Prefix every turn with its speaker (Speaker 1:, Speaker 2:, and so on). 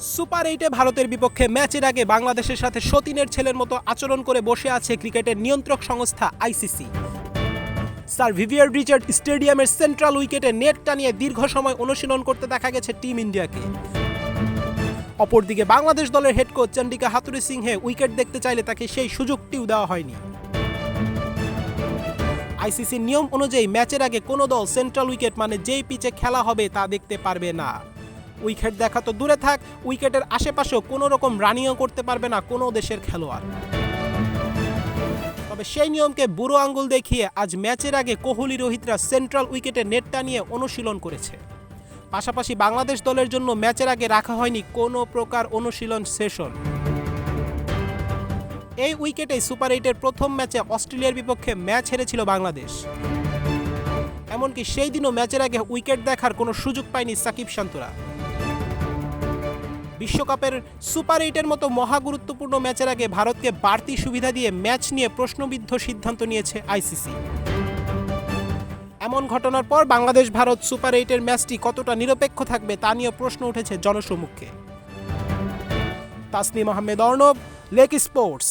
Speaker 1: Super এইটে ভারতের বিপক্ষে ম্যাচের আগে বাংলাদেশের সাথে সতীনের ছেলের মতো আচরণ করে বসে আছে ক্রিকেটের নিয়ন্ত্রক সংস্থা আইসিসি। স্যার ভিভিয়ার রিচার্ড স্টেডিয়ামের সেন্ট্রাল উইকেটে নেট টানিয়ে দীর্ঘ সময় অনুশীলন করতে দেখা গেছে টিম ইন্ডিয়াকে। অপরদিকে বাংলাদেশ দলের head coach Chandika Hathurusingha wicket দেখতে চাইলে তাকে সেই সুযোগটিও দেওয়া হয়নি। আইসিসির নিয়ম অনুযায়ী ম্যাচের আগে কোনো দল সেন্ট্রাল উইকেট মানে যেই পিচে খেলা হবে তা দেখতে পারবে না। উইকেট দেখা তো দূরে থাক, উইকেটের আশেপাশেও কোনো রকম রানিংও করতে পারবে না কোনো দেশের খেলোয়াড়। তবে সেই নিয়মকে বুড়ো আঙ্গুল দেখিয়ে আজ ম্যাচের আগে কোহলি রোহিতরা সেন্ট্রাল উইকেটে নেট টানিয়ে অনুশীলন করেছে। পাশাপাশি বাংলাদেশ দলের জন্য ম্যাচের আগে রাখা হয়নি কোনো প্রকার অনুশীলন সেশন। এই উইকেটে সুপার এইটের প্রথম ম্যাচে অস্ট্রেলিয়ার বিপক্ষে ম্যাচ হেরেছিল বাংলাদেশ। এমনকি সেই দিনও ম্যাচের আগে উইকেট দেখার কোনো সুযোগ পায়নি সাকিব শান্তরা। বিশ্বকাপের সুপার এইটের মতো মহা গুরুত্বপূর্ণ ম্যাচের আগে ভারতকে বাড়তি সুবিধা দিয়ে ম্যাচ নিয়ে প্রশ্নবিদ্ধ সিদ্ধান্ত নিয়েছে আইসিসি। এমন ঘটনার পর বাংলাদেশ ভারত সুপার এইটের ম্যাচটি কতটা নিরপেক্ষ থাকবে তা নিয়ে প্রশ্ন উঠেছে জনসমুখে তাসনিম আহমেদ অর্ণব, লেক স্পোর্টস।